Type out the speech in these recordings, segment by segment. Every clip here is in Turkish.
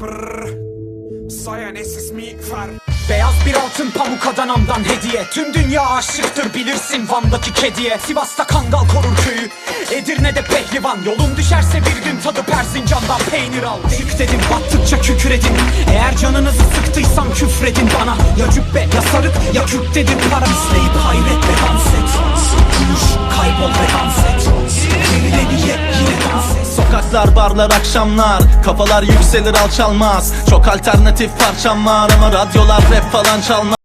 Brrr. İst mir för Beyaz bir altın pamuk Adana'mdan hediye. Tüm dünya aşıktır bilirsin Van'daki kediye. Sivas'ta kangal korur köyü Edirne'de pehlivan. Yolun düşerse bir gün tadı Erzincan'dan peynir al. Çık dedim battıkça kükür edin. Eğer canınızı sıktıysam küfredin bana. Ya cübbe ya sarık ya kürk dedim. Para İsteyip hayretle dans et. Kuş kaybol ve dans et. Birileri ye yine dans et Sokaklar, barlar, akşamlar. Kafalar yükselir alçalmaz. Çok alternatif parçam var Ama radyolar rap falan çalmaz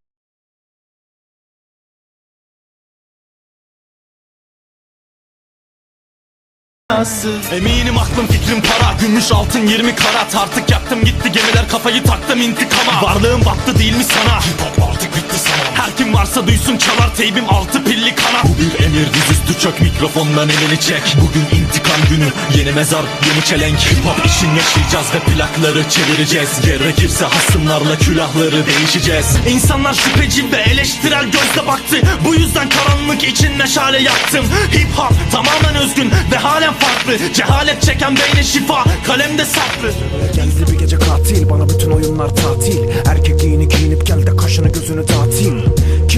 Eminim aklım fikrim para Gümüş altın 20 karat. Artık yaktım gitti gemiler kafayı taktım intikama. Varlığım battı değil mi sana? Hip hop artık bitti sana. Her kim varsa duysun çalar teybim altı pilli kanat Bu bir emir dizüstü çök. Mikrofondan elini çek. Bugün intikam günü yeni mezar yeni çelenk. Hip hop işin yaşayacağız ve plakları çevireceğiz. Gerekirse hasımlarla külahları değişeceğiz. İnsanlar şüpheci ve eleştirel gözle baktı. Bu yüzden karanlık için meşale yaktım. Hip hop tamamen özgün ve halen farklı Cehalet çeken beyne şifa kalemde saklı Geldi bir gece katil bana bütün oyunlar tatil. Erkekliğini giyinip gel de kaşını gözünü dağıtayım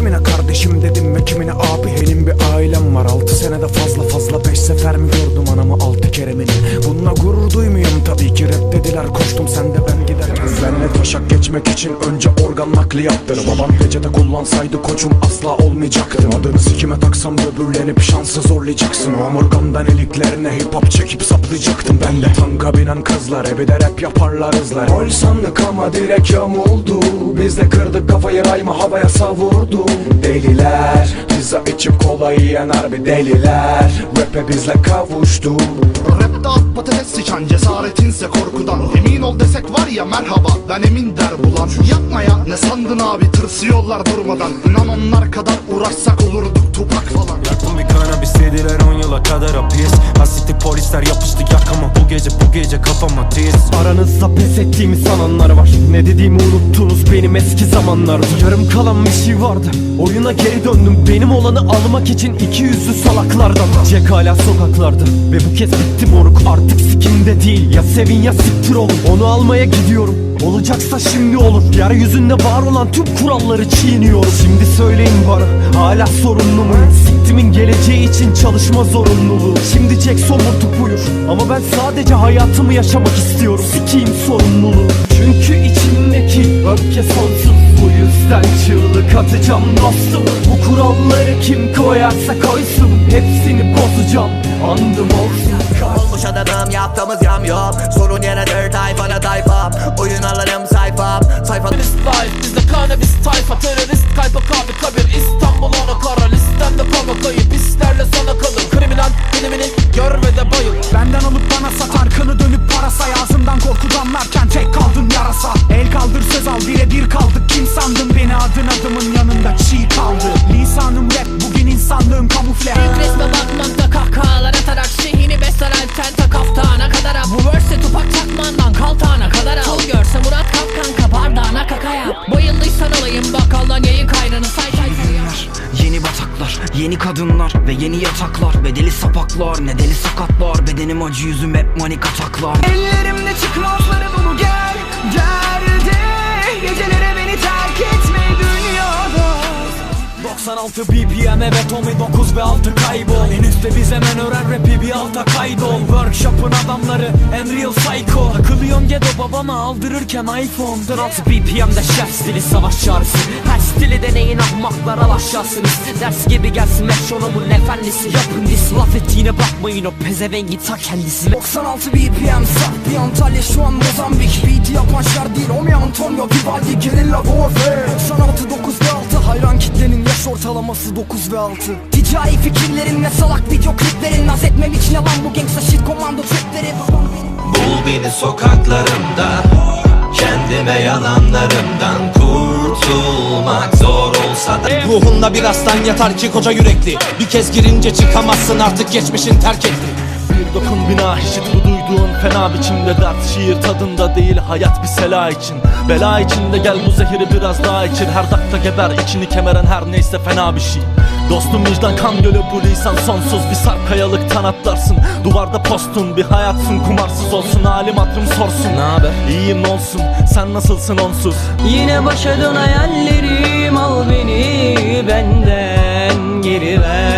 Kimine kardeşim dedim ve kimine abi? Benim bir ailem var. Altı senede fazla fazla Beş sefer mi gördüm anamı altı kere mi? Bununla gurur duymuyorum tabii ki. Rap dediler Koştum sen de ben giderken. Benle taşak geçmek için önce organ nakli yaptır Babam gecede kullansaydı koçum asla olmayacaktım Adını sikime taksam böbürlenip şansı zorlayacaksın. O iliklerine hip hop çekip saplayacaktım Ben de tanka binen kızlar evi de rap yaparlar hızlar. Gol sandık ama direkt yamuldu Biz de kırdık kafayı rayma havaya savurdu Deliler. Pizza içip kola yiyen harbi deliler. Rap'e bizle kavuştu. Rapte at patates sıçan cesaretinse korkudan. Emin ol desek var ya merhaba. Ben emin der bulan. Yapma ya ne sandın abi? Tırsıyorlar durmadan. İnan onlar kadar uğraşsak olurduk tupak falan. Yaktım bir kanabis dediler 10 yıla kadar hapis. Hasitli polisler yapıştı yakama. Bu gece bu gece kafama tiz. Aranızda pes ettiğimi sananlar var. Ne dediğimi unuttunuz benim eski zamanlarda. Yarım kalan bir şey vardı. Oyuna geri döndüm. Benim olanı almak için iki yüzlü salaklardan Jack hala sokaklarda. Ve bu kez bitti moruk. Artık sikimde değil. Ya sevin ya siktir olun. Onu almaya gidiyorum. Olacaksa şimdi olur. Yeryüzünde var olan tüm kuralları çiğniyorum. Şimdi söyleyin bana hala sorunlu muyum? Siktimin geleceği için çalışma zorunluluğu. Şimdi Jack somurtup uyur Ama ben sadece hayatımı yaşamak istiyorum. Sikiyim sorumluluğu. Çünkü içimdeki öfke sonsuz. Bu yüzden çığlık atacağım dostum. Bu kuralları kim koyarsa koysun. Hepsini bozacağım. Andım olsun. Olmuş adamım yaptığımız yam yok. Sorun yaradır tayfana tayfam Oh, you're not Sapaklar, ne deli sakatlar Bedenim acı yüzüm hep manik ataklar. Ellerimde çıkmazları dolu gel Derde Gecelere 96 BPM evet 19 ve 6 kaybol. En üstte biz hemen öğren rapi bir alta kaydol. Workshop'ın adamları Unreal Psycho. Takılıyorum gedo babama aldırırken iPhone. 16 BPM'de şef stili savaş çağrısı Her stili deneyin ahmaklar alaşarsınız Ders gibi gelsin metronomun efendisi. Yapın dis laf ettiğine bakmayın o pezevengi ta kendisi. 96 BPM saf bir Antalya şu an Mozambik. Beat yapan şer değil o mi Antonio? Vivaldi Gerilla Warfare. 96 9 ve 6 hayran kitlenin yaş ortalaması 9 ve 6 Ticari fikirlerin ve salak video kliplerin Naz etmem için yalan bu gangsta shit komando tripleri. Bul beni sokaklarımda Kendime yalanlarımdan kurtulmak zor olsa da. Ruhunda bir aslan yatar ki koca yürekli. Bir kez girince çıkamazsın artık geçmişin terk etti dokun bina işit bu duyduğun fena biçimde dert. Şiir tadında değil hayat bir sela için. Bela içinde gel bu zehiri biraz daha içir. Her dakika geber içini kemeren her neyse fena bir şey. Dostum vicdan kan gölü bu lisan sonsuz. Bir sarp kayalıktan atlarsın Duvarda postun bir hayatın kumarsız olsun. Halim hatırım sorsun. Ne haber? İyiyim olsun. Sen nasılsın onsuz? Yine başa dön hayallerim. Al beni benden geri ver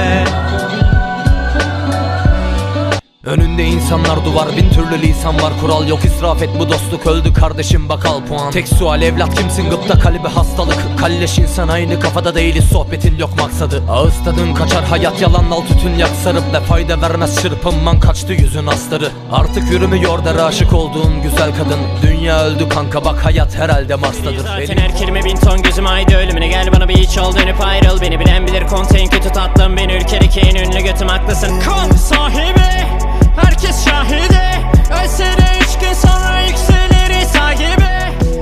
Önünde insanlar duvar bin türlü lisan var. Kural yok israf et bu dostluk. Öldü kardeşim bak al puan. Tek sual evlat kimsin? Gıpta kalbi hastalık. Kalleş insan aynı kafada değiliz. Sohbetin yok maksadı. Ağız tadın kaçar hayat yalan. Al tütün yak sarıp Ne fayda vermez. Çırpınman kaçtı yüzün astarı. Artık yürümüyor der aşık olduğum güzel kadın. Dünya öldü kanka bak hayat herhalde Mars'tadır. Zaten her kelime bin ton gözüm aydı ölümüne. Gel bana bir iç ol dönüp ayrıl. Beni bilen bilir. Konteyn kötü tatlım. Ben ülkedeki en ünlü götüm haklısın. Kon sahibi Herkes şahidi Ölse de üç gün sonra yükselir sahibi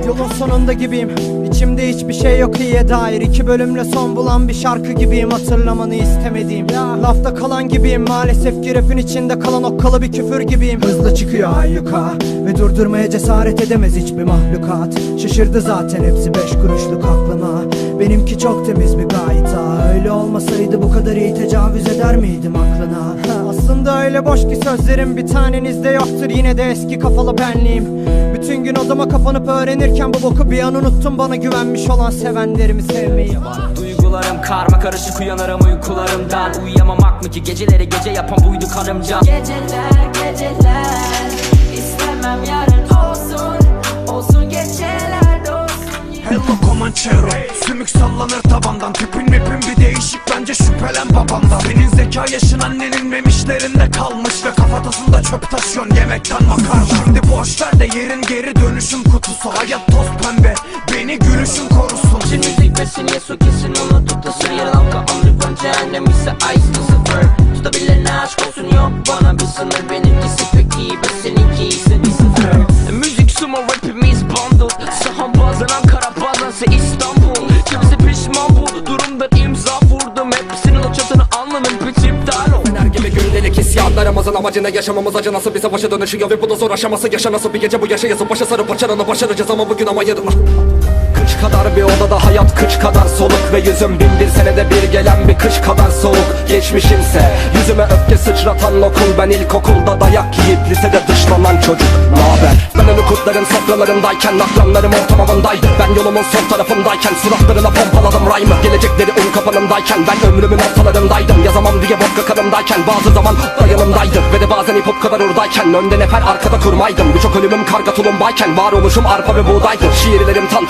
Yolun sonunda gibiyim. İçimde hiçbir şey yok iyiye dair. İki bölümle son bulan bir şarkı gibiyim. Hatırlamanı istemediğim. Lafta kalan gibiyim. Maalesef ki rapin içinde kalan okkalı bir küfür gibiyim. Hızla çıkıyor ayyuka Ve durdurmaya cesaret edemez hiçbir mahlukat. Şaşırdı zaten hepsi beş kuruşluk aklına Benimki çok temiz bir Öyle olmasaydı bu kadar iyi tecavüz eder miydim aklına? Ha, Aslında öyle boş ki sözlerim bir tanenizde yoktur. Yine de eski kafalı benliğim. Bütün gün odama kapanıp öğrenirken bu boku bir an unuttum. Bana güvenmiş olan sevenlerimi sevmeyi Duygularım karma karışık uyanırım uykularımdan. Uyuyamamak mı ki? Geceleri gece yapan buydu karımca Geceler geceler. İstemem yarın olsun. Olsun olsun Hello Comanchero. Sümük sallanır tabandan. Tipin mipin bir değişik. Bence şüphelen babandan Senin zeka yaşın annenin memişlerinde kalmış Ve kafatasında çöp taşıyorsun yemekten makarna Şimdi boş ver de yerin geri dönüşüm kutusu. Hayat toz pembe. Beni gülüşün korusun. Şimdi müzik ve seni su kesin onu tut da sır yer halka Underground cehennem ise ice sıfır Tutabilene aşk olsun. Yok bana bir sınır. Benimkisi isyanlarımızın amacına yaşamamız acı. Nasıl bir savaşa dönüşüyor Ve bu da zor aşaması. Yaşa nasıl bir gece bu yaşa yazıp başa sarıp başarılı başaracağız ama bugün ama yarın kadar bir odada hayat kıç kadar soluk Ve yüzüm bin bir senede bir gelen bir kış kadar soğuk. Geçmişimse yüzüme öfke sıçratan okul. Ben ilkokulda dayak yiyip lisede dışlanan çocuk. Naber? Ben önü kurtların sofralarındayken Akranlarım ortamamındaydı Ben yolumun son tarafındayken Suratlarına pompaladım rhyme'ı. Gelecekleri un kapanındayken Ben ömrümün ortalarındaydım. Yazamam diye vodka kanımdayken Bazı zaman da yanımdaydı Ve de bazen hip kadar oradayken Önde nefer arkada kurmaydım. Birçok ölümüm karga tulumbayken Varoluşum arpa ve buğdaydı. Şiirlerim tam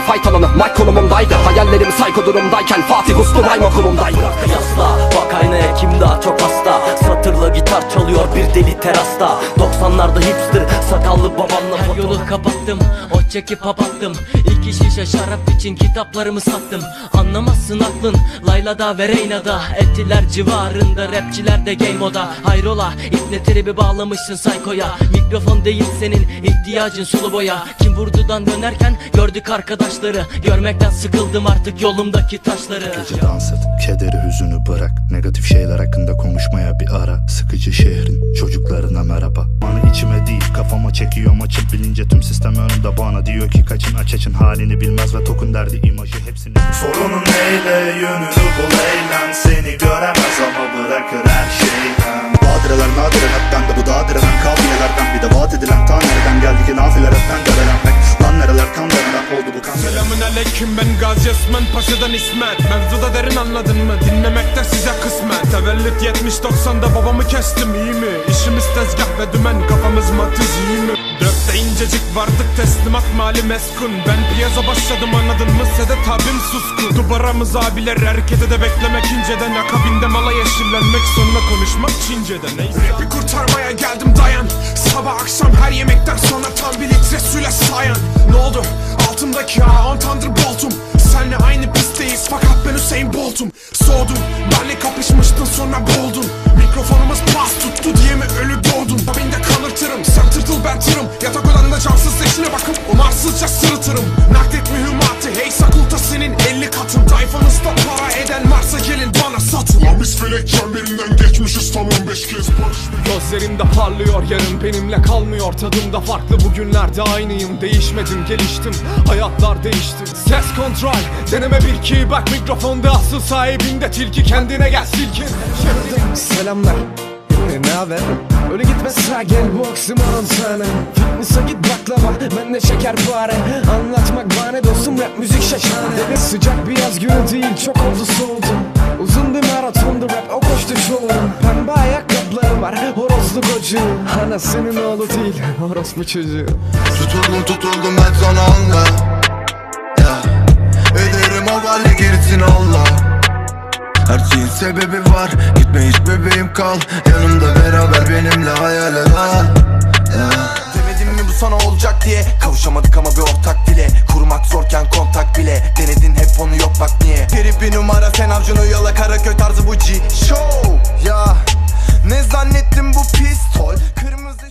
taburumdayken Fight alanı mic konumumdaydı Hayallerim psycho durumdayken Fatih Uslu rhyme okulumdaydı Kıyasla bak aynaya kim daha çok hasta? Satırla gitar çalıyor bir deli terasta. 90'larda hipster sakallı babamla Yolu kapattım o çekip kapattım İki şişe şarap için kitaplarımı sattım. Anlamazsın aklın Layla'da ve Reyna'da Ettiler civarında rapçiler de game moda Hayrola ipne tribi bağlamışsın saykoya. Mikrofon değil senin ihtiyacın sulu boya. Kim vurdudan dönerken gördük arkadaşları Görmekten sıkıldım artık yolumdaki taşları. Gece dans et, kederi hüzünü bırak. Negatif şeyler hakkında konuşmaya bir ara. Sıkıcı şehrin çocuklarına merhaba. Bana içime değil kafama çekiyor. Maçı Bilince tüm sistem önümde. Bana diyor ki kaçın aç açın halini bilmez ve tokun derdi imajı hepsini. Sorunun neyle yönünü bul eğlen Seni göremez ama bırakır her şeyden. Badireler nadiren hep bende bu dadireler. Kafiyelerden Bir de vaat edilen ta nereden geldi ki nafiler hepten develenmek Aleyküm ben Gazi Osman Paşa'dan İsmet Mevzuda derin anladın mı? Dinlemekte size kısmet Tevellüt 70-90'da babamı kestim iyi mi? İşimiz tezgah ve dümen kafamız matiz iyi mi? Dörtte incecik vardık teslimat mali meskun Ben piyaza başladım anladın mı? Sedet abim suskun Dubaramız abiler erkete de beklemek inceden Akabinde mala yeşillenmek sonra konuşmak Çince'de neyse Bir kurtarmaya geldim dayan Sabah akşam her yemekten sonra tam bir litre suyla sayan Ne oldu? Altımdaki ha on Thunderbolt'um Senle aynı pistteyiz fakat ben Hüseyin Bolt'um. Soğudum benle kapışmıştın sonra boğuldun. Mikrofonumuz pas tuttu diye mi ölü doğdun? Babinde kanırtırım sen tırtıl ben tırım Yatak odanda camsız eşine bakıp umarsızca sırıtırım. Naklet mühimmatı hey sakulta senin 50 katın. Tayfanızda para eden varsa gelin bana satın. Lan biz felek çemberinden geçmişiz tam 15 Gözlerimde parlıyor yarın benimle kalmıyor. Tadımda farklı bugünlerde aynıyım. Değişmedim geliştim hayatlar değişti. Ses kontrol deneme bir iki Bak mikrofonda asıl sahibinde tilki. Kendine gel silkin Selamlar. Ne haber? Öyle gitme sağ gel bu oksimoron sana. Fitness'a git baklava. Ben de şeker pare Anlatmak bahane dostum rap müzik şaşane. Sıcak bir yaz günü değil çok oldu soğudu. Uzun bir var horozlu kocu Anasının oğlu değil. Orospu çocuğu. Tutuldum tutuldum ben sana anla Ya Ederim o vali girsin Allah her şeyin sebebi var. Gitme hiç bebeğim kal. Yanımda beraber benimle hayaller al Ya Demedim mi bu sana olacak diye? Kavuşamadık ama bir ortak dile. Kurmak zorken kontak bile. Denedin hep onu yok bak niye? Herif bir numara sen avcunu yola. Karaköy tarzı bu G Show. Ya Ne zannettim bu pistol? Kırmızı